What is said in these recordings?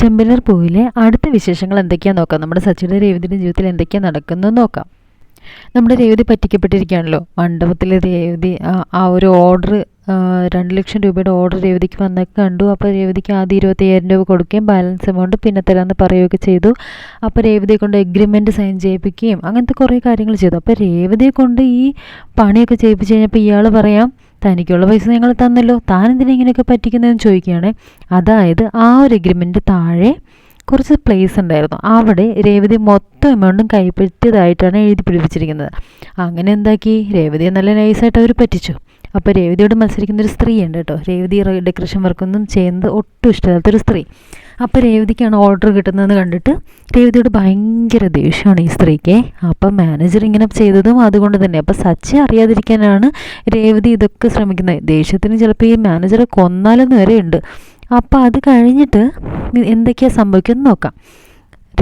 ചെമ്പലർ പൂവിലെ അടുത്ത വിശേഷങ്ങൾ എന്തൊക്കെയാണെന്ന് നോക്കാം? നമ്മുടെ സച്ചിയുടെ രേവതിയുടെ ജീവിതത്തിൽ എന്തൊക്കെയാണ് നടക്കുന്നത് നോക്കാം. നമ്മുടെ രേവതി പറ്റിക്കപ്പെട്ടിരിക്കുകയാണല്ലോ. മണ്ഡപത്തിലെ രേവതി ആ ഒരു ഓർഡർ രണ്ട് ലക്ഷം രൂപയുടെ ഓർഡർ രേവതിക്ക് വന്നൊക്കെ കണ്ടു. അപ്പോൾ രേവതിക്ക് ആദ്യം ഇരുപത്തയ്യായിരം രൂപ കൊടുക്കുകയും ബാലൻസ് എമൗണ്ട് പിന്നെ തരാമെന്ന് പറയുകയൊക്കെ ചെയ്തു. അപ്പോൾ രേവതിയെ കൊണ്ട് എഗ്രിമെന്റ് സൈൻ ചെയ്യിപ്പിക്കുകയും അങ്ങനത്തെ കുറേ കാര്യങ്ങൾ ചെയ്തു. അപ്പോൾ രേവതിയെ കൊണ്ട് ഈ പണിയൊക്കെ ചെയ്യിപ്പിച്ച് കഴിഞ്ഞപ്പോൾ ഇയാൾ പറയാം തനിക്കുള്ള പൈസ ഞങ്ങൾ തന്നല്ലോ. താൻ എന്തിനാ ഇങ്ങനെയൊക്കെ പറ്റിക്കുന്നതെന്ന് ചോദിക്കുകയാണ് അതായത് ആ ഒരു എഗ്രിമെന്റ് താഴെ കുറച്ച് പ്ലേസ് ഉണ്ടായിരുന്നു. അവിടെ രേവതി മൊത്തം എമൗണ്ടും കൈപ്പറ്റിയതായിട്ടാണ് എഴുതി പിടിപ്പിച്ചിരിക്കുന്നത്. അങ്ങനെ എന്താക്കി? രേവതിയെ നല്ല നൈസായിട്ട് അവർ പറ്റിച്ചു. അപ്പോൾ രേവതിയോട് മത്സരിക്കുന്ന ഒരു സ്ത്രീയുണ്ട് കേട്ടോ. രേവതി ഡെക്കറേഷൻ വർക്കൊന്നും ചെയ്യുന്നത് ഒട്ടും ഇഷ്ടമില്ലാത്തൊരു സ്ത്രീ. അപ്പോൾ രേവതിക്കാണ് ഓർഡർ കിട്ടുന്നതെന്ന് കണ്ടിട്ട് രേവതിയോട് ഭയങ്കര ദേഷ്യമാണ് ഈ സ്ത്രീക്ക്. അപ്പം മാനേജർ ഇങ്ങനെ ചെയ്തതും അതുകൊണ്ട് തന്നെ. അപ്പോൾ സച്ചി അറിയാതിരിക്കാനാണ് രേവതി ഇതൊക്കെ ശ്രമിക്കുന്നത്. ദേഷ്യത്തിന് ചിലപ്പോൾ ഈ മാനേജറെ കൊന്നാലെന്ന് വരെ ഉണ്ട് അപ്പോൾ അത് കഴിഞ്ഞിട്ട് എന്തൊക്കെയാണ് സംഭവിക്കുന്നത് നോക്കാം.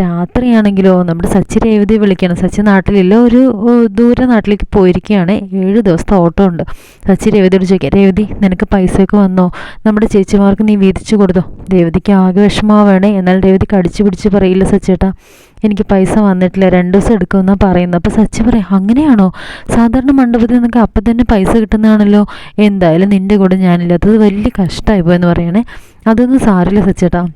രാത്രിയാണെങ്കിലോ നമ്മുടെ സച്ചി രേവതി വിളിക്കണം. സച്ചി നാട്ടിലില്ല ഒരു ദൂരെ നാട്ടിലേക്ക് പോയിരിക്കുകയാണ്. ഏഴ് ദിവസത്തെ ഓട്ടോ ഉണ്ട്. സച്ചി രേവതിയോട് ചോദിക്കുക രേവതി നിനക്ക് പൈസയൊക്കെ വന്നോ? നമ്മുടെ ചേച്ചിമാർക്ക് നീ വീതിച്ചു കൊടുത്തോ? രേവതിക്ക് ആകെ വിഷമാവേണേ. എന്നാൽ രേവതി കടിച്ചു പിടിച്ച് പറയില്ല സച്ചേട്ടാ. എനിക്ക് പൈസ വന്നിട്ടില്ല രണ്ട് ദിവസം എടുക്കുമെന്നാണ് പറയുന്നത്. അപ്പോൾ സച്ചി പറയാം അങ്ങനെയാണോ? സാധാരണ മണ്ഡപത്തിൽ നിനക്ക് അപ്പം തന്നെ പൈസ കിട്ടുന്നതാണല്ലോ. എന്തായാലും നിന്റെ കൂടെ ഞാനില്ലാത്തത് വലിയ കഷ്ടമായി പോയെന്ന് പറയണേ. അതൊന്നും സാരില്ല സച്ചേട്ടാ.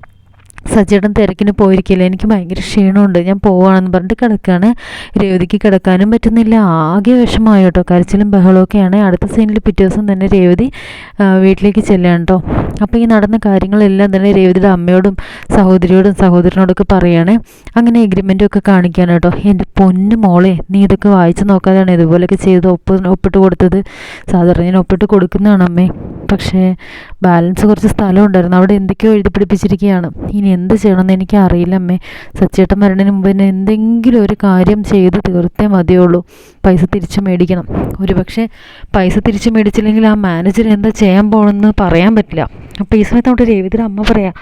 സജ്ജേട്ടൻ തിരക്കിന് പോയിരിക്കില്ല എനിക്ക് ഭയങ്കര ക്ഷീണമുണ്ട്. ഞാൻ പോവാണെന്ന് പറഞ്ഞിട്ട് കിടക്കുകയാണ് രേവതിക്ക് കിടക്കാനും പറ്റുന്നില്ല. ആകെ വിഷമമായി കേട്ടോ. കരച്ചിലും ബഹളമൊക്കെയാണ് അടുത്ത സീനിൽ പിറ്റേ ദിവസം തന്നെ രേവതി വീട്ടിലേക്ക് ചെല്ലുകയാണ് കേട്ടോ അപ്പോൾ ഈ നടന്ന കാര്യങ്ങളെല്ലാം തന്നെ രേവതിയുടെ അമ്മയോടും സഹോദരിയോടും സഹോദരനോടൊക്കെ പറയുകയാണ് അങ്ങനെ എഗ്രിമെന്റും ഒക്കെ കാണിക്കുകയാണ് കേട്ടോ എന്റെ പൊന്നു മോളെ നീ ഇതൊക്കെ വായിച്ച് നോക്കാതെയാണ് ഇതുപോലെയൊക്കെ ചെയ്ത് ഒപ്പ് ഒപ്പിട്ട് കൊടുത്തത്. സാധാരണ ഞാൻ ഒപ്പിട്ട് കൊടുക്കുന്നതാണ് അമ്മേ പക്ഷേ ബാലൻസ് കുറച്ച് സ്ഥലം ഉണ്ടായിരുന്നു അവിടെ എന്തൊക്കെയോ എഴുതി പിടിപ്പിച്ചിരിക്കുകയാണ് ഇനി എന്ത് ചെയ്യണമെന്ന് എനിക്ക് അറിയില്ല അമ്മേ. സച്ചേട്ടൻ മരണത്തിന് മുമ്പ് തന്നെ എന്തെങ്കിലും ഒരു കാര്യം ചെയ്ത് തീർത്തേ മതിയുള്ളൂ. പൈസ തിരിച്ച് മേടിക്കണം. ഒരു പക്ഷേ പൈസ തിരിച്ച് മേടിച്ചില്ലെങ്കിൽ ആ മാനേജർ എന്താ ചെയ്യാൻ പോകണമെന്ന് പറയാൻ പറ്റില്ല. അപ്പോൾ ഈ സമയത്ത് അവിടെ രവിദ്ര അമ്മ പറയാം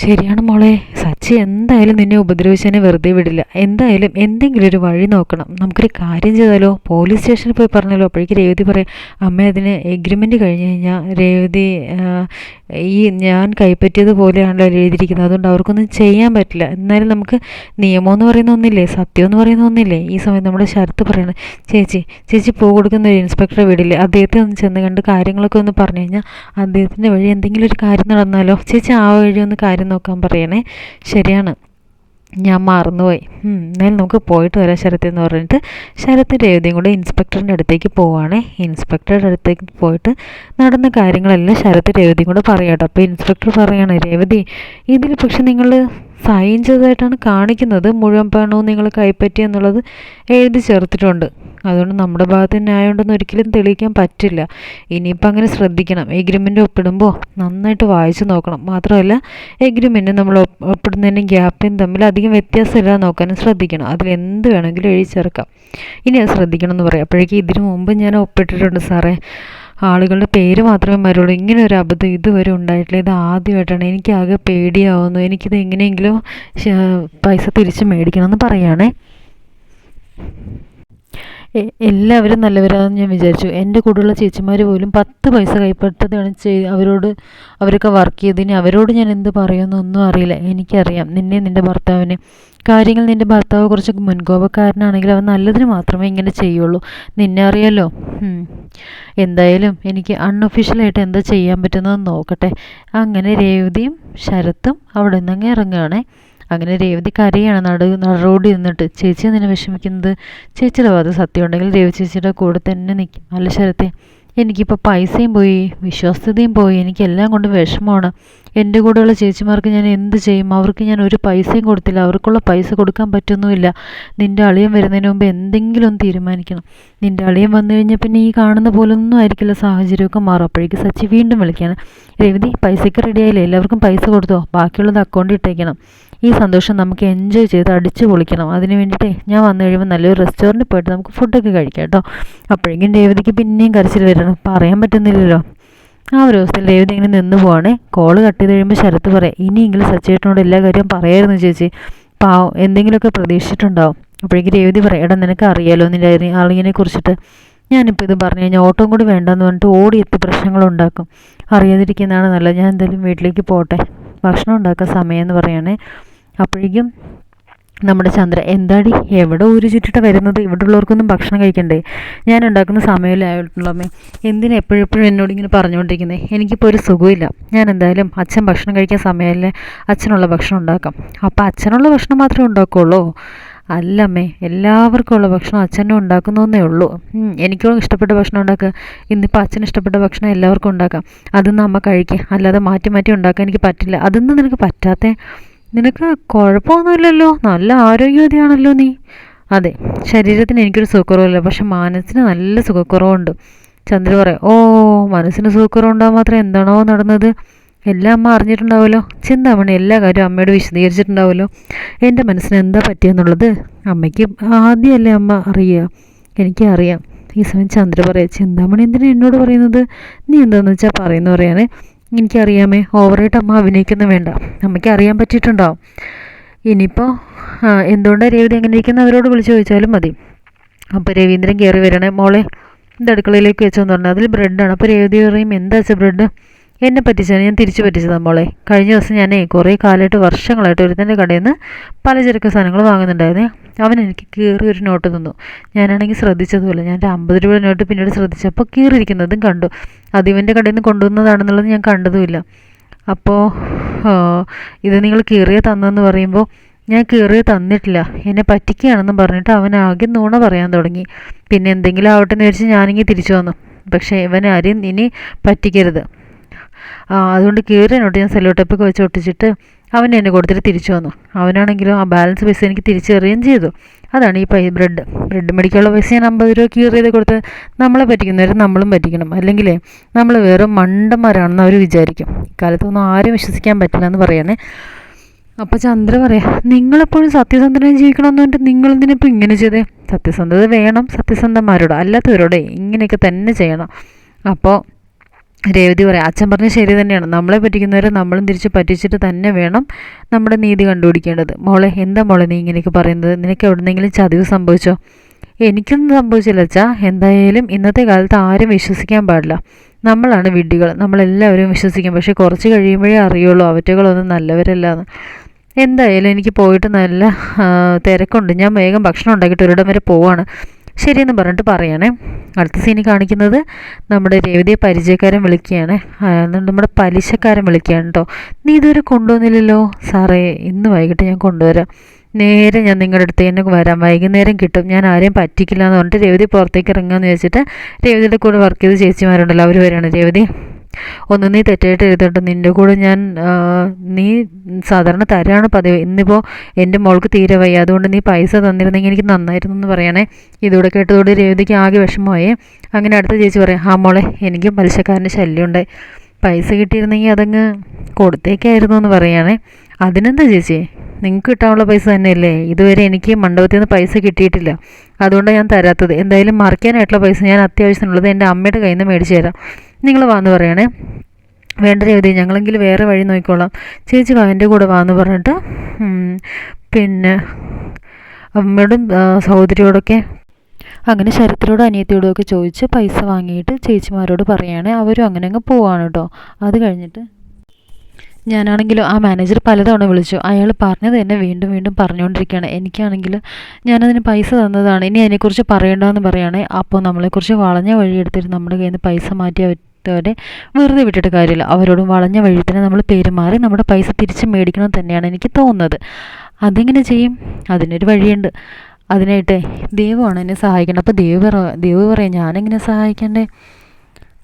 ശരിയാണ് മോളെ. സച്ചി എന്തായാലും നിന്നെ ഉപദ്രവിച്ചതിനെ വെറുതെ വിടില്ല. എന്തായാലും എന്തെങ്കിലും ഒരു വഴി നോക്കണം. നമുക്കൊരു കാര്യം ചെയ്താലോ? പോലീസ് സ്റ്റേഷനിൽ പോയി പറഞ്ഞല്ലോ അപ്പോഴേക്ക് രേവതി പറയും അമ്മ അതിന് എഗ്രിമെന്റ് കഴിഞ്ഞ് കഴിഞ്ഞാൽ രേവതി ഈ ഞാൻ കൈപ്പറ്റിയത് പോലെയാണല്ലോ എഴുതിയിരിക്കുന്നത്. അതുകൊണ്ട് അവർക്കൊന്നും ചെയ്യാൻ പറ്റില്ല. എന്നാലും നമുക്ക് നിയമം എന്ന് പറയുന്ന ഒന്നില്ലേ സത്യം എന്ന് പറയുന്ന ഒന്നില്ലേ? ഈ സമയത്ത് നമ്മുടെ ശരത്ത് പറയണം ചേച്ചി ചേച്ചി പോ കൊടുക്കുന്ന ഒരു ഇൻസ്പെക്ടറെ വീടില്ലേ? അദ്ദേഹത്തെ ഒന്ന് ചെന്ന് കണ്ട് കാര്യങ്ങളൊക്കെ ഒന്ന് പറഞ്ഞു കഴിഞ്ഞാൽ അദ്ദേഹത്തിന്റെ വഴി എന്തെങ്കിലും ഒരു കാര്യം നടന്നാലോ? ചേച്ചി ആ വഴി ഒന്ന് കാര്യം നോക്കാൻ പറയണേ. ശരിയാണ്. ഞാൻ മറന്നുപോയി. എന്നാലും നമുക്ക് പോയിട്ട് വരാം ശരത്ത് എന്ന് പറഞ്ഞിട്ട്. ശരത്ത് രേവതിയും കൂടെ ഇൻസ്പെക്ടറിന്റെ അടുത്തേക്ക് പോവാണേ. ഇൻസ്പെക്ടറുടെ അടുത്തേക്ക് പോയിട്ട് നടന്ന കാര്യങ്ങളെല്ലാം ശരത്ത് രേവതിയും കൂടെ പറയാട്ടോ അപ്പോൾ ഇൻസ്പെക്ടർ പറയാണ് രേവതി ഇതിൽ പക്ഷെ നിങ്ങൾ സൈൻ ചെയ്തതായിട്ടാണ് കാണിക്കുന്നത്. മുഴുവൻ പണവും നിങ്ങൾ കൈപ്പറ്റി എന്നുള്ളത് എഴുതി ചേർത്തിട്ടുണ്ട്. അതുകൊണ്ട് നമ്മുടെ ഭാഗത്ത് ന്യായമുണ്ടെന്ന് ഒരിക്കലും തെളിയിക്കാൻ പറ്റില്ല. ഇനിയിപ്പോൾ അങ്ങനെ ശ്രദ്ധിക്കണം. എഗ്രിമെന്റ് ഒപ്പിടുമ്പോൾ നന്നായിട്ട് വായിച്ചു നോക്കണം. മാത്രമല്ല എഗ്രിമെന്റ് നമ്മൾ ഒപ്പിടുന്നതിനും ഗ്യാപ്പിനും തമ്മിൽ അധികം വ്യത്യാസമില്ല നോക്കാനും ശ്രദ്ധിക്കണം. അതിൽ എന്ത് വേണമെങ്കിലും എഴുതി ചേർക്കാം. ഇനി അത് ശ്രദ്ധിക്കണം എന്ന് പറയാം. അപ്പോഴേക്കും ഇതിനു മുമ്പ് ഞാൻ ഒപ്പിട്ടിട്ടുണ്ട് സാറേ. ആളുകളുടെ പേര് മാത്രമേ വരുള്ളൂ ഇങ്ങനെ ഒരു അബദ്ധം ഇതുവരെ ഉണ്ടായിട്ടില്ല. ഇത് ആദ്യമായിട്ടാണ്. എനിക്കാകെ പേടിയാവുന്നു. എനിക്കിത് എങ്ങനെയെങ്കിലും പൈസ തിരിച്ച് മേടിക്കണമെന്ന് പറയുകയാണേ എല്ലാവരും നല്ലവരാണെന്ന് ഞാൻ വിചാരിച്ചു. എന്റെ കൂടെയുള്ള ചേച്ചിമാർ പോലും പത്ത് പൈസ കൈപ്പറ്റതാണ് ചെയ് അവരോട് അവരൊക്കെ വർക്ക് ചെയ്തതിന് അവരോട് ഞാൻ എന്ത് പറയുമെന്നൊന്നും അറിയില്ല. എനിക്കറിയാം. നിന്നെ നിന്റെ ഭർത്താവിനെ. കാര്യങ്ങൾ നിന്റെ ഭർത്താവ് കുറച്ച് മുൻകോപക്കാരനാണെങ്കിൽ അവൻ നല്ലതിന് മാത്രമേ ഇങ്ങനെ ചെയ്യുള്ളൂ. നിന്നെ അറിയാലോ? എന്തായാലും എനിക്ക് അൺഒഫീഷ്യലായിട്ട് എന്താ ചെയ്യാൻ പറ്റുന്നതെന്ന് നോക്കട്ടെ. അങ്ങനെ രേവതിയും ശരത്തും അവിടെ നിന്ന് ഇറങ്ങുകയാണേ. അങ്ങനെ രേവതി കരയാണ് നട നടറോടി നിന്നിട്ട്. ചേച്ചി എന്നെ വിഷമിക്കുന്നത്? ചേച്ചിയുടെ ഭാഗത്ത് സത്യം ഉണ്ടെങ്കിൽ രേവതി ചേച്ചിയുടെ കൂടെ തന്നെ നിൽക്കും അല്ല ശരത്തെ എനിക്കിപ്പോൾ പൈസയും പോയി വിശ്വാസ്യതയും പോയി എനിക്കെല്ലാം കൊണ്ട് വിഷമമാണ്. എന്റെ കൂടെയുള്ള ചേച്ചിമാർക്ക് ഞാൻ എന്ത് ചെയ്യും? അവർക്ക് ഞാൻ ഒരു പൈസയും കൊടുത്തില്ല. അവർക്കുള്ള പൈസ കൊടുക്കാൻ പറ്റുന്നുമില്ല. നിന്റെ അളിയൻ വരുന്നതിന് മുമ്പ് എന്തെങ്കിലും ഒന്ന് തീരുമാനിക്കണം. നിന്റെ അളിയൻ വന്നു കഴിഞ്ഞാൽ പിന്നെ ഈ കാണുന്ന പോലൊന്നും ആയിരിക്കില്ല. സാഹചര്യമൊക്കെ മാറും. അപ്പോഴേക്ക് സച്ചി വീണ്ടും വിളിക്കുകയാണ്. രവതി പൈസയ്ക്ക് റെഡിയായില്ലേ എല്ലാവർക്കും പൈസ കൊടുത്തോ? ബാക്കിയുള്ളത് അക്കൗണ്ടിൽ ഇട്ടേക്കണം. ഈ സന്തോഷം നമുക്ക് എൻജോയ് ചെയ്ത് അടിച്ചു പൊളിക്കണം. അതിന് വേണ്ടിയിട്ടേ ഞാൻ വന്നു കഴിയുമ്പോൾ നല്ലൊരു റെസ്റ്റോറന്റിൽ പോയിട്ട് നമുക്ക് ഫുഡൊക്കെ കഴിക്കാം കേട്ടോ. അപ്പോഴേക്കും രേവതിക്ക് പിന്നെയും കരച്ചിൽ വരണം പറയാൻ പറ്റുന്നില്ലല്ലോ. ആ ഒരു ദിവസത്തിൽ രേവതി ഇങ്ങനെ നിന്ന് പോവാണേ. കോൾ കട്ട് ചെയ്ത് കഴിയുമ്പോൾ ശരത്ത് പറയാം ഇനിയെങ്കിലും സച്ചേട്ടനോട് എല്ലാ കാര്യവും പറയായിരുന്നു ചേച്ചി. പാവം എന്തെങ്കിലുമൊക്കെ പ്രതീക്ഷിച്ചിട്ടുണ്ടാവും. അപ്പോഴേക്കും രേവതി പറയാം എടാ നിനക്ക് അറിയാലോ നിന്റെ അറിയിനെ കുറിച്ചിട്ട്. ഞാനിപ്പോൾ ഇത് പറഞ്ഞു കഴിഞ്ഞാൽ ഓട്ടം കൂടി വേണ്ടെന്ന് പറഞ്ഞിട്ട് ഓടിയെത്തി പ്രശ്നങ്ങളുണ്ടാക്കും അറിയാതിരിക്കുന്നതാണ് നല്ലത്. ഞാൻ എന്തായാലും വീട്ടിലേക്ക് പോട്ടെ. ഭക്ഷണം ഉണ്ടാക്കാൻ സമയമെന്ന് പറയണേ. അപ്പോഴേക്കും നമ്മുടെ ചന്ദ്ര എന്താടി? എവിടെ ഊരി ചുറ്റിട്ട് വരുന്നത്? ഇവിടെ ഉള്ളവർക്കൊന്നും ഭക്ഷണം കഴിക്കണ്ടേ? ഞാൻ ഉണ്ടാക്കുന്ന സമയമല്ലേ ആയിട്ടുള്ളൂ അമ്മേ. എന്തിനാ എപ്പോഴെപ്പോഴും എന്നോട് ഇങ്ങനെ പറഞ്ഞുകൊണ്ടിരിക്കുന്നത് എനിക്കിപ്പോൾ ഒരു സുഖമില്ല. ഞാൻ എന്തായാലും അച്ഛൻ ഭക്ഷണം കഴിക്കാൻ സമയമല്ലേ അച്ഛനുള്ള ഭക്ഷണം ഉണ്ടാക്കാം. അപ്പോൾ അച്ഛനുള്ള ഭക്ഷണം മാത്രമേ ഉണ്ടാക്കുകയുള്ളൂ അല്ലമ്മേ എല്ലാവർക്കും ഉള്ള ഭക്ഷണം അച്ഛനും ഉണ്ടാക്കുന്നതെന്നേ ഉള്ളൂ. എനിക്കും ഇഷ്ടപ്പെട്ട ഭക്ഷണം ഉണ്ടാക്കുക? ഇന്നിപ്പോൾ അച്ഛന് ഇഷ്ടപ്പെട്ട ഭക്ഷണം എല്ലാവർക്കും ഉണ്ടാക്കാം. അതൊന്നും അമ്മ കഴിക്കുക അല്ലാതെ മാറ്റി മാറ്റി ഉണ്ടാക്കാൻ എനിക്ക് പറ്റില്ല. അതൊന്നും നിനക്ക് പറ്റാത്തേ? നിനക്ക് കുഴപ്പമൊന്നുമില്ലല്ലോ. നല്ല ആരോഗ്യവതിയാണല്ലോ നീ. അതെ ശരീരത്തിന് എനിക്കൊരു സുഖക്കുറവില്ല. പക്ഷെ മനസ്സിന് നല്ല സുഖക്കുറവുണ്ട്. ചന്ദ്ര പറയാം ഓ മനസ്സിന് സുഖക്കുറവുണ്ടാകാൻ മാത്രം എന്താണോ നടന്നത്? എല്ലാം അമ്മ അറിഞ്ഞിട്ടുണ്ടാവുമല്ലോ. ചിന്താമണി എല്ലാ കാര്യവും അമ്മയോട് വിശദീകരിച്ചിട്ടുണ്ടാവുമല്ലോ. എന്റെ മനസ്സിന് എന്താ പറ്റിയെന്നുള്ളത് അമ്മയ്ക്ക് ആദ്യമല്ലേ അമ്മ അറിയുക. എനിക്കറിയാം ഈ സമയം ചന്ദ്ര പറയാം ചിന്താമണി എന്തിനാ എന്നോട് പറയുന്നത്? നീ എന്താണെന്ന് വെച്ചാൽ പറയുന്നു പറയാനേ. എനിക്കറിയാമേ ഓവറായിട്ട് അമ്മ അഭിനയിക്കുന്ന വേണ്ട. അമ്മയ്ക്ക് അറിയാൻ പറ്റിയിട്ടുണ്ടാവും ഇനിയിപ്പോൾ എന്തുകൊണ്ടാണ് രേവതി എങ്ങനെ ഇരിക്കുന്ന? അവരോട് വിളിച്ചു ചോദിച്ചാലും മതി. അപ്പോൾ രവീന്ദ്രൻ കയറി വരണേ മോളെ. ഇത് അടുക്കളയിലേക്ക് വെച്ചോന്ന് പറഞ്ഞു. അതിൽ ബ്രെഡാണ് അപ്പോൾ രേവതി പറയും എന്താ വെച്ചാൽ ബ്രെഡ് എന്നെ പറ്റിച്ചാണ് ഞാൻ തിരിച്ചു പറ്റിച്ചതാണ് മോളെ. കഴിഞ്ഞ ദിവസം ഞാൻ കുറേ കാലമായിട്ട് വർഷങ്ങളായിട്ട് ഒരുത്തന്റെ കടയിൽ നിന്ന് പലചരക്ക് സാധനങ്ങൾ വാങ്ങുന്നുണ്ടായിരുന്നേ. അവൻ എനിക്ക് കീറി ഒരു നോട്ട് തന്നു. ഞാനാണെങ്കിൽ ശ്രദ്ധിച്ചതുപോലെ ഞാൻ ഒരു അമ്പത് രൂപ നോട്ട് പിന്നീട് ശ്രദ്ധിച്ചപ്പോൾ കീറിയിരിക്കുന്നതും കണ്ടു. അത് ഇവന്റെ കടയിൽ നിന്ന് കൊണ്ടുവന്നതാണെന്നുള്ളത് ഞാൻ കണ്ടതുമില്ല. അപ്പോൾ ഇത് നിങ്ങൾ കീറിയ തന്നെന്ന് പറയുമ്പോൾ ഞാൻ കീറിയ തന്നിട്ടില്ല. എന്നെ പറ്റിക്കുകയാണെന്ന് പറഞ്ഞിട്ട് അവൻ ആകെ നൂണ പറയാൻ തുടങ്ങി. പിന്നെ എന്തെങ്കിലും ആവട്ടെ എന്ന് വെച്ച് ഞാനിങ്ങനെ തിരിച്ചു വന്നു. പക്ഷേ ഇവൻ ആരെയും ഇനി പറ്റിക്കരുത്. അതുകൊണ്ട് കീറിനോട്ട് ഞാൻ സെല്ലോ ടേപ്പൊക്കെ വെച്ച് ഒട്ടിച്ചിട്ട് അവൻ എന്നെ കൊടുത്തിട്ട് തിരിച്ചു വന്നു. അവനാണെങ്കിലും ആ ബാലൻസ് പൈസ എനിക്ക് തിരിച്ചറിയുകയും ചെയ്തു. അതാണ് ഈ പൈ ബ്രെഡ് ബ്രെഡ് മേടിക്കാനുള്ള പൈസ ഞാൻ അമ്പത് രൂപ കീറിയത് കൊടുത്ത് നമ്മളെ പറ്റിക്കുന്നവരും നമ്മളും പറ്റിക്കണം. അല്ലെങ്കിൽ നമ്മൾ വേറെ മണ്ടന്മാരാണെന്ന് അവർ വിചാരിക്കും. ഇക്കാലത്തൊന്നും ആരും വിശ്വസിക്കാൻ പറ്റില്ല എന്ന് പറയണേ അപ്പോൾ ചന്ദ്ര പറയാം നിങ്ങളെപ്പോഴും സത്യസന്ധനായി ജീവിക്കണമെന്ന് പറഞ്ഞിട്ട് നിങ്ങളെന്തിനിപ്പോൾ ഇങ്ങനെ ചെയ്തേ? സത്യസന്ധത വേണം. സത്യസന്ധന്മാരോട് അല്ലാത്തവരോടെ ഇങ്ങനെയൊക്കെ തന്നെ ചെയ്യണം. അപ്പോൾ രേവതി പറയാം അച്ഛൻ പറഞ്ഞ ശരി തന്നെയാണ്. നമ്മളെ പറ്റിക്കുന്നവരെ നമ്മളും തിരിച്ച് പറ്റിച്ചിട്ട് തന്നെ വേണം നമ്മുടെ നീതി കണ്ടുപിടിക്കേണ്ടത്. മോളെ എന്താ മോളെ നീ ഇങ്ങനെയൊക്കെ പറയുന്നത്? നിനക്ക് എവിടെന്നെങ്കിലും ചതിവ് സംഭവിച്ചോ? എനിക്കൊന്നും സംഭവിച്ചില്ല അച്ഛാ. എന്തായാലും ഇന്നത്തെ കാലത്ത് ആരും വിശ്വസിക്കാൻ പാടില്ല. നമ്മളാണ് വിഡ്ഢികൾ. നമ്മളെല്ലാവരും വിശ്വസിക്കും. പക്ഷേ കുറച്ച് കഴിയുമ്പോഴേ അറിയുള്ളൂ അവറ്റകളൊന്നും നല്ലവരല്ല എന്ന്. എന്തായാലും എനിക്ക് പോയിട്ട് നല്ല തിരക്കുണ്ട്. ഞാൻ വേഗം ഭക്ഷണം ഉണ്ടാക്കിയിട്ട് ഒരിടം വരെ പോവാണ്. ശരിയെന്ന് പറഞ്ഞിട്ട് പറയണേ. അടുത്ത സീനി കാണിക്കുന്നത് നമ്മുടെ രേവതിയെ പരിചയക്കാരൻ വിളിക്കുകയാണ്. നമ്മുടെ പലിശക്കാരൻ വിളിക്കുകയാണ് കേട്ടോ നീ ഇതുവരെ കൊണ്ടുവന്നില്ലല്ലോ? സാറേ ഇന്ന് വൈകിട്ട് ഞാൻ കൊണ്ടുവരാം. നേരെ ഞാൻ നിങ്ങളുടെ അടുത്ത് തന്നെ വരാം. വൈകുന്നേരം കിട്ടും. ഞാൻ ആരെയും പറ്റിക്കില്ല എന്ന് പറഞ്ഞിട്ട് രേവതി പുറത്തേക്ക് ഇറങ്ങുക എന്ന് വെച്ചിട്ട് രേവതിയുടെ കൂടെ വർക്ക് ചെയ്ത് ചേച്ചിമാരുണ്ടല്ലോ. അവർ വരികയാണ് രേവതി. ഒന്ന് നീ തെറ്റായിട്ട് എഴുതണ്ട. നിന്റെ കൂടെ ഞാൻ നീ സാധാരണ തരാണ് പതിവ്. ഇന്നിപ്പോൾ എന്റെ മോൾക്ക് തീരെ വയ്യ. അതുകൊണ്ട് നീ പൈസ തന്നിരുന്നെങ്കിൽ എനിക്ക് നന്നായിരുന്നു എന്ന് പറയണേ. ഇതോടെ കേട്ടതോടെ രേവതിക്ക് ആകെ വിഷമമായേ. അങ്ങനെ അടുത്ത ചേച്ചി പറയാം ആ മോളെ എനിക്കും പലിശക്കാരന്റെ ശല്യമുണ്ടായി പൈസ കിട്ടിയിരുന്നെങ്കിൽ അതങ്ങ് കൊടുത്തേക്കായിരുന്നു എന്ന് പറയുകയാണേ അതിനെന്താ ചേച്ചി? നിങ്ങൾക്ക് കിട്ടാനുള്ള പൈസ തന്നെയല്ലേ? ഇതുവരെ എനിക്ക് മണ്ഡപത്തിൽ നിന്ന് പൈസ കിട്ടിയിട്ടില്ല. അതുകൊണ്ടാണ് ഞാൻ തരാത്തത്. എന്തായാലും മറിക്കാനായിട്ടുള്ള പൈസ ഞാൻ അത്യാവശ്യത്തിനുള്ളത് എന്റെ അമ്മയുടെ കയ്യിൽ നിന്ന് മേടിച്ചു തരാം. നിങ്ങൾ വാന്ന് പറയണേ. വേണ്ട രീതി ഞങ്ങളെങ്കിൽ വേറെ വഴി നോക്കിക്കോളാം. ചേച്ചി വാ എന്റെ കൂടെ വാന്ന് പറഞ്ഞിട്ട് പിന്നെ അമ്മയോടും സഹോദരിയോടൊക്കെ അങ്ങനെ ശരത്തിനോടും അനിയത്തിയോടും ഒക്കെ ചോദിച്ച് പൈസ വാങ്ങിയിട്ട് ചേച്ചിമാരോട് പറയുകയാണ് അവരും അങ്ങനെ അങ്ങ് പോവാണ് കേട്ടോ. അത് കഴിഞ്ഞിട്ട് ഞാനാണെങ്കിലും ആ മാനേജർ പലതവണ വിളിച്ചു. അയാൾ പറഞ്ഞത് എന്നെ വീണ്ടും വീണ്ടും പറഞ്ഞുകൊണ്ടിരിക്കുകയാണ്. എനിക്കാണെങ്കിൽ ഞാനതിന് പൈസ തന്നതാണ്. ഇനി അതിനെക്കുറിച്ച് പറയേണ്ടതെന്ന് പറയുകയാണെ അപ്പോൾ നമ്മളെക്കുറിച്ച് വളഞ്ഞ വഴി എടുത്തിട്ട് നമ്മുടെ കയ്യിൽ നിന്ന് പൈസ മാറ്റി അവരെ വെറുതെ വിട്ടിട്ട് കാര്യമില്ല. അവരോടും വളഞ്ഞ വഴി തന്നെ നമ്മൾ പെരുമാറി നമ്മുടെ പൈസ തിരിച്ച് മേടിക്കണം തന്നെയാണ് എനിക്ക് തോന്നുന്നത്. അതെങ്ങനെ ചെയ്യും? അതിനൊരു വഴിയുണ്ട്. അതിനായിട്ട് ദൈവമാണ് എന്നെ സഹായിക്കേണ്ടത്. അപ്പോൾ ദൈവ പറ ദൈവ പറയാം ഞാനെങ്ങനെ സഹായിക്കണ്ടേ?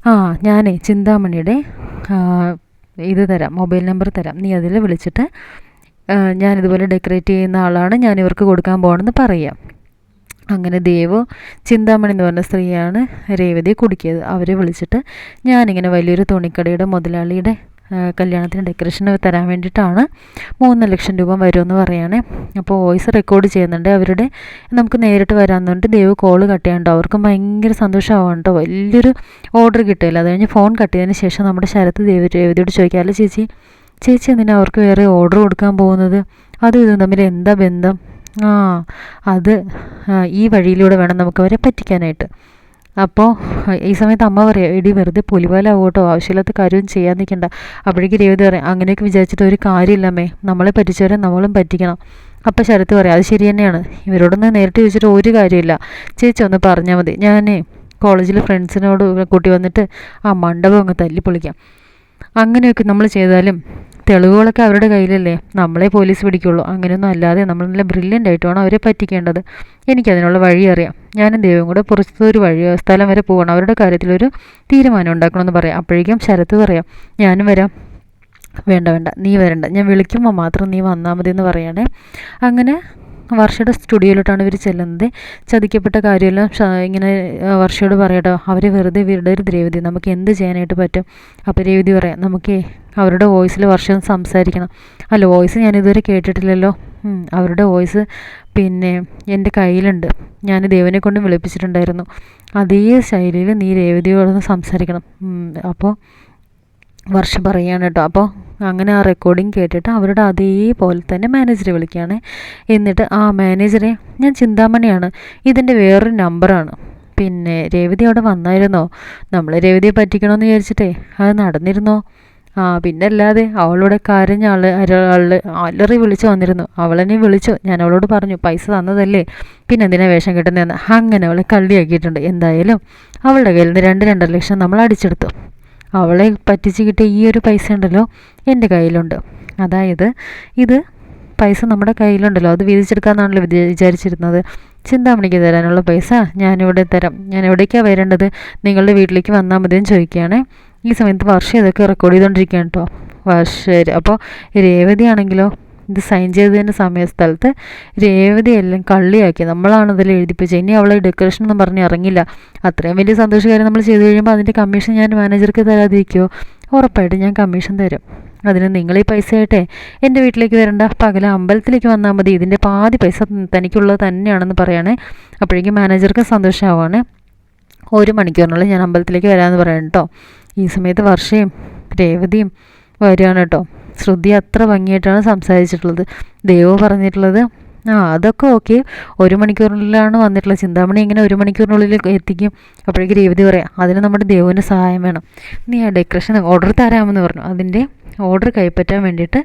ആ ഞാനേ ചിന്താമണിയുടെ ഇത് തരാം മൊബൈൽ നമ്പർ തരാം. നീ അതിൽ വിളിച്ചിട്ട് ഞാനിതുപോലെ ഡെക്കറേറ്റ് ചെയ്യുന്ന ആളാണ് ഞാൻ ഇവർക്ക് കൊടുക്കാൻ പോകണമെന്ന് പറയാം. അങ്ങനെ ദേവ് ചിന്താമണി എന്ന് പറഞ്ഞ സ്ത്രീയാണ് രേവതി കുടുക്കിയത്. അവരെ വിളിച്ചിട്ട് ഞാനിങ്ങനെ വലിയൊരു തുണിക്കടയുടെ മുതലാളിയുടെ കല്യാണത്തിന് ഡെക്കറേഷൻ തരാൻ വേണ്ടിയിട്ടാണ് മൂന്ന് ലക്ഷം രൂപ വരുമെന്ന് പറയുകയാണേ അപ്പോൾ വോയിസ് റെക്കോർഡ് ചെയ്യുന്നുണ്ട് അവരുടെ. നമുക്ക് നേരിട്ട് വരാമെന്നുണ്ട്. ദേവ് കോൾ കട്ട് ചെയ്യാണ്ടോ അവർക്കും ഭയങ്കര സന്തോഷമാവാണ് കേട്ടോ. വലിയൊരു ഓർഡർ കിട്ടില്ല അത് കഴിഞ്ഞ് ഫോൺ കട്ട് ചെയ്തതിന് ശേഷം നമ്മുടെ ശരത്ത് ദേവ് രേവതിയോട് ചോദിക്കാമല്ലോ ചേച്ചി ചേച്ചി എന്തിനാണ് അവർക്ക് വേറെ ഓർഡർ കൊടുക്കാൻ പോകുന്നത്? അതും ഇതും തമ്മിൽ എന്താ ബന്ധം? ആ അത് ഈ വഴിയിലൂടെ വേണം നമുക്ക് അവരെ പറ്റിക്കാനായിട്ട്. അപ്പോൾ ഈ സമയത്ത് അമ്മ പറയാം എടി വെറുതെ പുലിവാലാവും കേട്ടോ ആവശ്യമില്ലാത്ത കാര്യവും ചെയ്യാൻ നിൽക്കണ്ട അപ്പോഴേക്ക് രേവതി പറയാം അങ്ങനെയൊക്കെ വിചാരിച്ചിട്ട് ഒരു കാര്യമില്ലമ്മേ നമ്മളെ പറ്റിച്ചവരെ നമ്മളും പറ്റിക്കണം. അപ്പം ശരത്ത് പറയാം അത് ശരി തന്നെയാണ് ഇവരോടൊന്ന് നേരിട്ട് ചോദിച്ചിട്ട് ഒരു കാര്യമില്ല. ചേച്ചി ഒന്ന് പറഞ്ഞാൽ മതി ഞാൻ കോളേജിൽ ഫ്രണ്ട്സിനോട് കൂട്ടി വന്നിട്ട് ആ മണ്ഡപം അങ്ങ് തല്ലി പൊളിക്കാം അങ്ങനെയൊക്കെ നമ്മൾ ചെയ്താലും തെളിവുകളൊക്കെ അവരുടെ കയ്യിലല്ലേ? നമ്മളെ പോലീസ് പിടിക്കുള്ളൂ. അങ്ങനെയൊന്നും അല്ലാതെ നമ്മൾ നല്ല ബ്രില്യന്റ് ആയിട്ട് വേണം അവരെ പറ്റിക്കേണ്ടത്. എനിക്കതിനുള്ള വഴി അറിയാം. ഞാനും ദൈവം കൂടെ പുറത്തൊരു വഴി സ്ഥലം വരെ പോകണം അവരുടെ കാര്യത്തിലൊരു തീരുമാനം ഉണ്ടാക്കണമെന്ന് പറയാം. അപ്പോഴേക്കും ശരത്ത് പറയാം ഞാനും വരാം. വേണ്ട വേണ്ട. നീ വരണ്ട. ഞാൻ വിളിക്കുമ്പോൾ മാത്രം നീ വന്നാൽ മതി എന്ന് പറയണേ. അങ്ങനെ വർഷയുടെ സ്റ്റുഡിയോയിലോട്ടാണ് ഇവർ ചെല്ലുന്നത്. ചതിക്കപ്പെട്ട കാര്യമെല്ലാം ഇങ്ങനെ വർഷയോട് പറയട്ടോ. അവർ വെറുതെ വിടരുത് രേവതി നമുക്ക് എന്ത് ചെയ്യാനായിട്ട് പറ്റും? അപ്പോൾ രേവതി പറയാം നമുക്ക് അവരുടെ വോയിസിൽ വർഷം സംസാരിക്കണം. അല്ല വോയിസ് ഞാൻ ഇതുവരെ കേട്ടിട്ടില്ലല്ലോ. അവരുടെ വോയിസ് പിന്നെ എന്റെ കയ്യിലുണ്ട്. ഞാൻ ദേവനെ കൊണ്ട് വിളിപ്പിച്ചിട്ടുണ്ടായിരുന്നു. അതേ ശൈലിയിൽ നീ രേവതിയോടൊന്ന് സംസാരിക്കണം. അപ്പോൾ വർഷം പറയുകയാണ് കേട്ടോ. അപ്പോൾ അങ്ങനെ ആ റെക്കോർഡിങ് കേട്ടിട്ട് അവരുടെ അതേപോലെ തന്നെ മാനേജറെ വിളിക്കുകയാണ്. എന്നിട്ട് ആ മാനേജറെ ഞാൻ ചിന്താമണിയാണ്. ഇതിന്റെ വേറൊരു നമ്പറാണ് പിന്നെ രേവതി അവിടെ വന്നായിരുന്നോ? നമ്മൾ രേവതിയെ പറ്റിക്കണമെന്ന് വിചാരിച്ചിട്ടേ അത് നടന്നിരുന്നോ? ആ പിന്നെ അല്ലാതെ അവളോട് കരഞ്ഞ ആൾ ആൾ അലറി വിളിച്ചു വന്നിരുന്നു. അവളെന്നെ വിളിച്ചു? ഞാൻ അവളോട് പറഞ്ഞു പൈസ തന്നതല്ലേ. പിന്നെ എന്തിനാ വേഷം കിട്ടുന്നതെന്ന്. അങ്ങനെ അവളെ കള്ളിയാക്കിയിട്ടുണ്ട്. എന്തായാലും അവളുടെ കയ്യിൽ നിന്ന് രണ്ട് രണ്ടര ലക്ഷം നമ്മൾ അടിച്ചെടുത്തു. അവളെ പറ്റിച്ച് കിട്ടിയ ഈ ഒരു പൈസ ഉണ്ടല്ലോ എന്റെ കയ്യിലുണ്ട്. അതായത് ഇത് പൈസ നമ്മുടെ കയ്യിലുണ്ടല്ലോ. അത് വീതിച്ചെടുക്കാമെന്നാണല്ലോ വിചാരിച്ചിരുന്നത്. ചിന്താമണിക്ക് തരാനുള്ള പൈസ ഞാനിവിടെ തരാം. ഞാൻ എവിടേക്കാണ് വരേണ്ടത്? നിങ്ങളുടെ വീട്ടിലേക്ക് വന്നാൽ മതിയെന്ന് ചോദിക്കുകയാണ്. ഈ സമയത്ത് വർഷം ഇതൊക്കെ റെക്കോർഡ് ചെയ്തുകൊണ്ടിരിക്കുകയാണ് കേട്ടോ വർഷ അപ്പോൾ രേവതി ആണെങ്കിലോ? ഇത് സൈൻ ചെയ്തതിന്റെ സമയ സ്ഥലത്ത് രേവതി എല്ലാം കള്ളിയാക്കി. നമ്മളാണ് ഇതിൽ എഴുതിപ്പിച്ചത്. ഇനി അവളെ ഡെക്കറേഷൻ എന്ന് പറഞ്ഞ് ഇറങ്ങില്ല. അത്രയും വലിയ സന്തോഷകാര്യം നമ്മൾ ചെയ്തു കഴിയുമ്പോൾ അതിന്റെ കമ്മീഷൻ ഞാൻ മാനേജർക്ക് തരാതിരിക്കുമോ ഉറപ്പായിട്ടും ഞാൻ കമ്മീഷൻ തരും. അതിന് നിങ്ങൾ ഈ പൈസ ആയിട്ടെ എന്റെ വീട്ടിലേക്ക് വരണ്ട. പകല അമ്പലത്തിലേക്ക് വന്നാൽ മതി. ഇതിന്റെ പാതി പൈസ തനിക്കുള്ളത് തന്നെയാണെന്ന് പറയണേ. അപ്പോഴേക്കും മാനേജർക്ക് സന്തോഷമാവാണ് ഒരു മണിക്കൂറിനുള്ളിൽ ഞാൻ അമ്പലത്തിലേക്ക് വരാമെന്ന് പറയണം കേട്ടോ. ഈ സമയത്ത് വർഷയും രേവതിയും വരികയാണ് കേട്ടോ. ശ്രുതി അത്ര ഭംഗിയായിട്ടാണ് സംസാരിച്ചിട്ടുള്ളത്. ദേവോ പറഞ്ഞിട്ടുള്ളത് ആ അതൊക്കെ ഓക്കെ ഒരു മണിക്കൂറിലാണ് വന്നിട്ടുള്ളത്. ചിന്താമണി ഇങ്ങനെ ഒരു മണിക്കൂറിനുള്ളിൽ എത്തിക്കും? അപ്പോഴേക്കും രേവതി പറയാം അതിന് നമ്മുടെ ദേവുവിന് സഹായം വേണം. നീ ആ ഡെക്കറേഷൻ ഓർഡർ തരാമെന്ന് പറഞ്ഞു. അതിന്റെ ഓർഡർ കൈപ്പറ്റാൻ വേണ്ടിയിട്ട്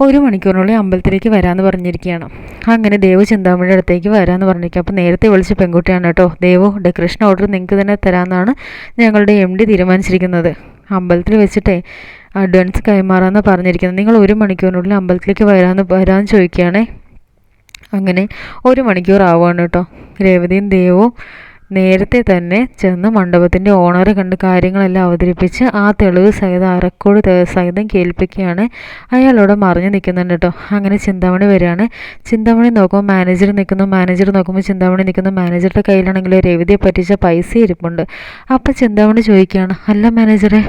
ഒരു മണിക്കൂറിനുള്ളിൽ അമ്പലത്തിലേക്ക് വരാമെന്ന് പറഞ്ഞിരിക്കുകയാണ്. അങ്ങനെ ദേവ് ചിന്താമണിയുടെ അടുത്തേക്ക് വരാമെന്ന് പറഞ്ഞിരിക്കുക അപ്പോൾ നേരത്തെ വിളിച്ച പെൺകുട്ടിയാണ് കേട്ടോ. ദേവു ഡെക്കറേഷൻ ഓർഡർ നിങ്ങൾക്ക് തന്നെ തരാമെന്നാണ് ഞങ്ങളുടെ എം ഡി തീരുമാനിച്ചിരിക്കുന്നത്. അമ്പലത്തിൽ വെച്ചിട്ടേ അഡ്വാൻസ് കൈമാറാമെന്ന് പറഞ്ഞിരിക്കുന്നത്. നിങ്ങൾ ഒരു മണിക്കൂറിനുള്ളിൽ അമ്പലത്തിലേക്ക് വരാമെന്ന് വരാമെന്ന് ചോദിക്കുകയാണേ. അങ്ങനെ ഒരു മണിക്കൂർ ആവുകയാണ് കേട്ടോ. രേവതിയും ദേവവും നേരത്തെ തന്നെ ചെന്ന് മണ്ഡപത്തിന്റെ ഓണറെ കണ്ട് കാര്യങ്ങളെല്ലാം അവതരിപ്പിച്ച് ആ തെളിവ് സഹിതം അറക്കോട് സഹിതം കേൾപ്പിക്കുകയാണ്. അയാളോട് മറിഞ്ഞു നിൽക്കുന്നുണ്ട് കേട്ടോ. അങ്ങനെ ചിന്താമണി വരികയാണ്. ചിന്താമണി നോക്കുമ്പോൾ മാനേജർ നിൽക്കുന്നു. മാനേജർ നോക്കുമ്പോൾ ചിന്താമണി നിൽക്കുന്നു. മാനേജറുടെ കയ്യിലാണെങ്കിൽ രവിതയെ പറ്റിച്ച പൈസ ഇരിപ്പുണ്ട്. അപ്പം ചിന്താമണി ചോദിക്കുകയാണ് അല്ല മാനേജറെ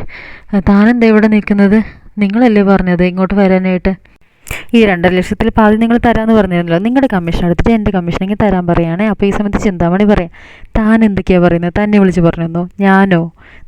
താനെന്താ ഇവിടെ നിൽക്കുന്നത്? നിങ്ങളല്ലേ പറഞ്ഞത് ഇങ്ങോട്ട് വരാനായിട്ട്? ഈ രണ്ടര ലക്ഷത്തിൽ പാതി നിങ്ങൾ തരാമെന്ന് പറഞ്ഞിരുന്നല്ലോ. നിങ്ങളുടെ കമ്മീഷൻ എടുത്തിട്ട് എന്റെ കമ്മീഷനെങ്കിൽ തരാൻ പറയുകയാണേ അപ്പോൾ ഈ സമയത്ത് ചിന്താമണി പറയാം താൻ എന്തൊക്കെയാണ് പറയുന്നത് തന്നെ വിളിച്ച് പറഞ്ഞോ ഞാനോ?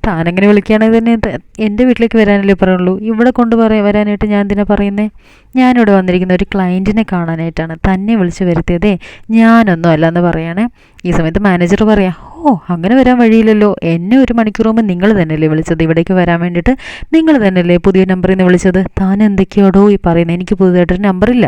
താനെങ്ങനെ വിളിക്കുകയാണെങ്കിൽ തന്നെ എന്റെ വീട്ടിലേക്ക് വരാനല്ലേ പറയുള്ളൂ. ഇവിടെ കൊണ്ട് പറയാൻ വരാനായിട്ട് ഞാൻ എന്തിനാ പറയുന്നത് ഞാനിവിടെ വന്നിരിക്കുന്ന ഒരു ക്ലയന്റിനെ കാണാനായിട്ടാണ് തന്നെ വിളിച്ച് വരുത്തിയതേ. ഞാനൊന്നും അല്ല എന്ന് പറയണേ. ഈ സമയത്ത് മാനേജർ പറയാം ഓ അങ്ങനെ വരാൻ വഴിയില്ലല്ലോ. എന്നെ ഒരു മണിക്കൂർ മുമ്പ് നിങ്ങൾ തന്നെയല്ലേ വിളിച്ചത്? ഇവിടേക്ക് വരാൻ വേണ്ടിയിട്ട് നിങ്ങൾ തന്നെയല്ലേ പുതിയ നമ്പറിൽ നിന്ന് വിളിച്ചത്? താൻ എന്തൊക്കെയോടോ ഈ പറയുന്നത് എനിക്ക് പുതുതായിട്ടൊരു നമ്പറില്ല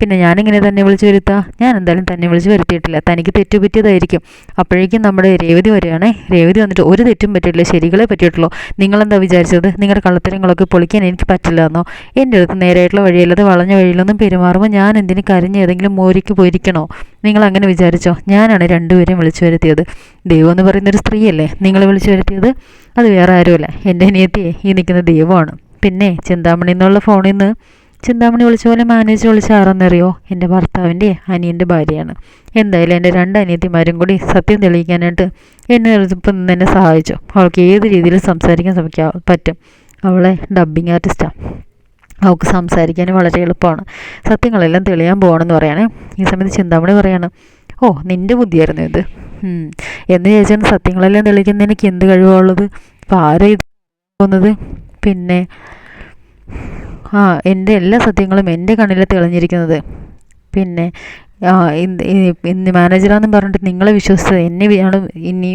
പിന്നെ ഞാനിങ്ങനെ തന്നെ വിളിച്ചു വരുത്താ. ഞാൻ എന്തായാലും തന്നെ വിളിച്ച് വരുത്തിയിട്ടില്ല. തനിക്ക് തെറ്റുപറ്റിയതായിരിക്കും അപ്പോഴേക്കും നമ്മുടെ രേവതി വരികയാണേ. രേവതി വന്നിട്ട് ഒരു തെറ്റും പറ്റിയിട്ടില്ല. ശരികളെ പറ്റിയിട്ടുള്ളൂ. നിങ്ങളെന്താ വിചാരിച്ചത്? നിങ്ങളുടെ കള്ളത്തരങ്ങളൊക്കെ പൊളിക്കാൻ എനിക്ക് പറ്റില്ല എന്നോ എന്റെ അടുത്ത് നേരായിട്ടുള്ള വഴിയല്ലാതെ വളഞ്ഞ വഴിയിലൊന്നും പെരുമാറുമ്പോൾ ഞാൻ എന്തിനു കരഞ്ഞ് ഏതെങ്കിലും മോരിക്ക് പോയിരിക്കണോ? നിങ്ങൾ അങ്ങനെ വിചാരിച്ചോ? ഞാനാണ് രണ്ടുപേരെയും വിളിച്ചു വരുത്തിയത്. ദൈവം എന്ന് പറയുന്നൊരു സ്ത്രീയല്ലേ നിങ്ങൾ വിളിച്ചു വരുത്തിയത്? അത് വേറെ ആരുമല്ല. എന്റെ അനിയത്തിയെ ഈ നിൽക്കുന്ന ദൈവമാണ്. പിന്നെ ചിന്താമണി എന്നുള്ള ഫോണിൽ നിന്ന് ചിന്താമണി വിളിച്ച പോലെ മാനേജർ വിളിച്ച ആരെന്നറിയോ എന്റെ ഭർത്താവിന്റെ അനിയന്റെ ഭാര്യയാണ്. എന്തായാലും എന്റെ രണ്ട് അനിയത്തിമാരും കൂടി സത്യം തെളിയിക്കാനായിട്ട് എന്നെ ഇപ്പം എന്നെ സഹായിച്ചു. അവൾക്ക് ഏത് രീതിയിൽ സംസാരിക്കാൻ ശ്രമിക്കാൻ പറ്റും? അവളെ ഡബ്ബിങ് ആർട്ടിസ്റ്റാണ് അവൾക്ക് സംസാരിക്കാൻ വളരെ എളുപ്പമാണ്. സത്യങ്ങളെല്ലാം തെളിയാൻ പോകണമെന്ന് പറയാണ്. ഈ സമയത്ത് ചിന്താമണി പറയാണ് ഓ നിന്റെ ബുദ്ധിയായിരുന്നു ഇത്. എന്ന് ചോദിച്ചാൽ സത്യങ്ങളെല്ലാം തെളിയിക്കുന്ന എനിക്ക് എന്ത് കഴിവുള്ളത് അപ്പോൾ ആരാ ഇത് പോകുന്നത്? പിന്നെ ആ എന്റെ എല്ലാ സത്യങ്ങളും എന്റെ കണ്ണിൽ തെളിഞ്ഞിരിക്കുന്നത്. പിന്നെ ഇന്ന് മാനേജറാണെന്ന് പറഞ്ഞിട്ട് നിങ്ങളെ വിശ്വസിച്ചത് എന്നെ ആണ് ഇനി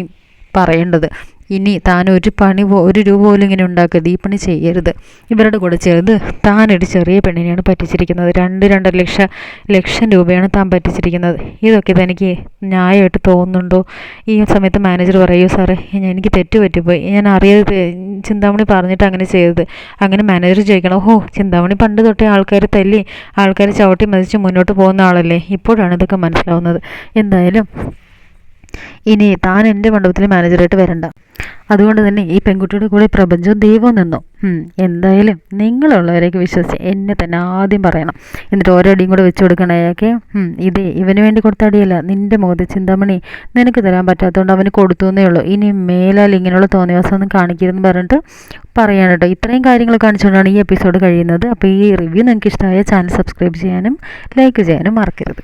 പറയേണ്ടത്. ഇനി താൻ ഒരു പണി ഒരു രൂപ പോലും ഇങ്ങനെ ഉണ്ടാക്കരുത് ഈ പണി ചെയ്യരുത്. ഇവരുടെ കൂടെ താൻ താനൊരു ചെറിയ പെണ്ണിനെയാണ് പറ്റിച്ചിരിക്കുന്നത്. രണ്ട് രണ്ടര ലക്ഷം ലക്ഷം രൂപയാണ് താൻ പറ്റിച്ചിരിക്കുന്നത്. ഇതൊക്കെ തനിക്ക് ന്യായമായിട്ട് തോന്നുന്നുണ്ടോ? ഈ സമയത്ത് മാനേജർ പറയൂ സാറേ എനിക്ക് തെറ്റ് പറ്റിപ്പോയി ഞാൻ അറിയാതെ ചിന്താമണി പറഞ്ഞിട്ട് അങ്ങനെ ചെയ്തത്. അങ്ങനെ മാനേജർ ചോദിക്കണം ഓ ചിന്താമണി പണ്ട് തൊട്ടേ ആൾക്കാർ തല്ലി ആൾക്കാർ ചവിട്ടി മതിച്ച് മുന്നോട്ട് പോകുന്ന ആളല്ലേ? ഇപ്പോഴാണ് ഇതൊക്കെ മനസ്സിലാവുന്നത്. എന്തായാലും ഇനി താൻ എന്റെ മണ്ഡപത്തിലെ മാനേജറായിട്ട് വരണ്ട. അതുകൊണ്ട് തന്നെ ഈ പെൺകുട്ടിയുടെ കൂടെ പ്രപഞ്ചവും ദൈവവും നിന്നു. എന്തായാലും നിങ്ങളുള്ളവരെയൊക്കെ വിശ്വസിച്ച് എന്നെ തന്നെ ആദ്യം പറയണം. എന്നിട്ട് ഓരോ അടിയും കൂടെ വെച്ച് കൊടുക്കണേ ഉം, ഇതേ ഇവന് വേണ്ടി കൊടുത്ത അടിയല്ല. നിന്റെ മുഖത്ത് ചിന്താമണി നിനക്ക് തരാൻ പറ്റാത്തതുകൊണ്ട് അവന് കൊടുത്തു എന്നേ ഉള്ളൂ. ഇനി മേലാൽ ഇങ്ങനെയുള്ള തോന്നിയവാസമൊന്നും കാണിക്കരുതെന്ന് പറഞ്ഞിട്ട് പറയാണ് കേട്ടോ. ഇത്രയും കാര്യങ്ങൾ കാണിച്ചുകൊണ്ടാണ് ഈ എപ്പിസോഡ് കഴിയുന്നത്. അപ്പോൾ ഈ റിവ്യൂ നിങ്ങൾക്ക് ഇഷ്ടമായ ചാനൽ സബ്സ്ക്രൈബ് ചെയ്യാനും ലൈക്ക് ചെയ്യാനും മറക്കരുത്.